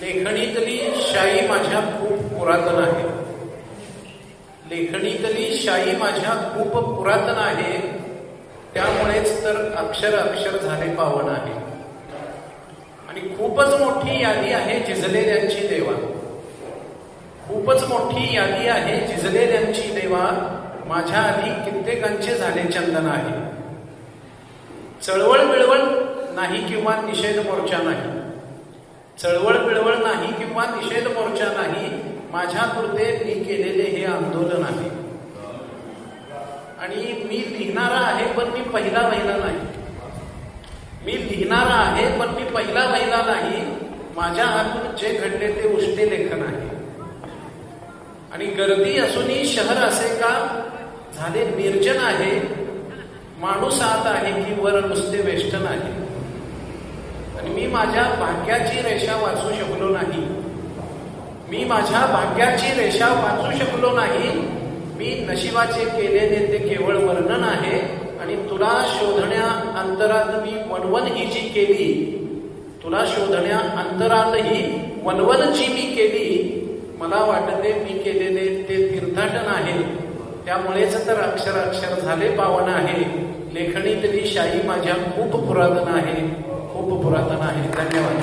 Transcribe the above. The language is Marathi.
लेखणीतली शाई माझ्या खूप पुरातन आहे. लेखणीतली शाई माझ्या खूप पुरातन आहे. त्यामुळेच तर अक्षर अक्षर झाले पावन आहे. आणि खूपच मोठी यादी आहे झिजलेल्यांची देवा. खूपच मोठी यादी आहे झिजलेल्यांची देवा. माझ्या आधी कित्येकांचे झाले चंदन आहे. चळवळ मिळवळ नाही किंवा निषेध मोर्चा नाही. चळवळ बिळवळ नाही किंवा निषेध मोर्चा नाही माझ्या पुरते मी केलेले हे आंदोलन आहे. आणि मी लिहिणारा आहे पण मी पहिला महिला नाही. मी लिहिणारा आहे पण मी पहिला महिला नाही. माझ्या हातून जे घडले ते उष्टे लेखन आहे. आणि गर्दी असूनही शहर असे का? झाले निर्जन आहे. माणूस आत आहे की वर नुसते वेष्टन आहे. मी माझ्या भाग्याची रेषा वाचू शकलो नाही. मी माझ्या भाग्याची रेषा वाचू शकलो नाही. मी नशिबाचे केलेले ते केवळ वर्णन आहे आणि तुला शोधण्या अंतरात मी वनवन ही जी केली. तुला शोधण्या अंतरातही वनवन जी मी केली. मला वाटते मी केलेले ते तीर्थाटन आहे. त्यामुळेच तर अक्षर अक्षर झाले पावन आहे. लेखणीतली शाही माझ्या खूप पुरातन आहे. खूप पुरातन आहे धन्यवाद